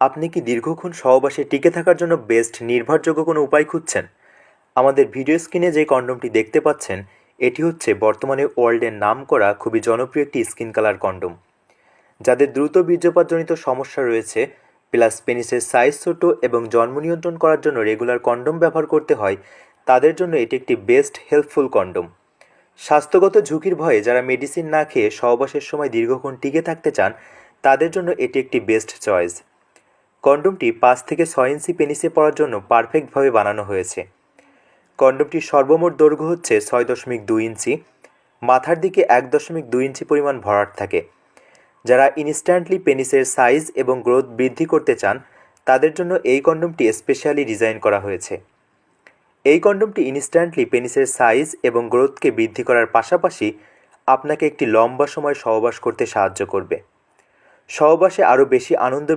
আপনি কি দীর্ঘক্ষণ সহবাসে টিকে থাকার জন্য বেস্ট নির্ভরযোগ্য কোনো উপায় খুঁজছেন? আমাদের ভিডিও স্ক্রিনে যে কন্ডোমটি দেখতে পাচ্ছেন, এটি হচ্ছে বর্তমানে ওয়ার্ল্ডের নাম করা খুবই জনপ্রিয় একটি স্কিন কালার কন্ডোম। যাদের দ্রুত বীর্যপাতজনিত সমস্যা রয়েছে, প্লাস পেনিসের সাইজ ছোট এবং জন্ম নিয়ন্ত্রণ করার জন্য রেগুলার কন্ডোম ব্যবহার করতে হয়, তাদের জন্য এটি একটি বেস্ট হেল্পফুল কন্ডোম। স্বাস্থ্যগত ঝুঁকির ভয়ে যারা মেডিসিন না খেয়ে সহবাসের সময় দীর্ঘক্ষণ টিকে থাকতে চান, তাদের জন্য এটি একটি বেস্ট চয়েস। কন্ডোমটি পাঁচ থেকে ছয় ইঞ্চি পেনিসে পড়ার জন্য পারফেক্টভাবে বানানো হয়েছে। কন্ডোমটির সর্বমোট দৈর্ঘ্য হচ্ছে ছয় দশমিক দুই ইঞ্চি, মাথার দিকে এক দশমিক দুই ইঞ্চি পরিমাণ ভরাট থাকে। যারা ইনস্ট্যান্টলি পেনিসের সাইজ এবং গ্রোথ বৃদ্ধি করতে চান, তাদের জন্য এই কন্ডোমটি স্পেশালি ডিজাইন করা হয়েছে। এই কন্ডোমটি ইনস্ট্যান্টলি পেনিসের সাইজ এবং গ্রোথকে বৃদ্ধি করার পাশাপাশি আপনাকে একটি লম্বা সময় সহবাস করতে সাহায্য করবে। সহবাসে আরও বেশি আনন্দ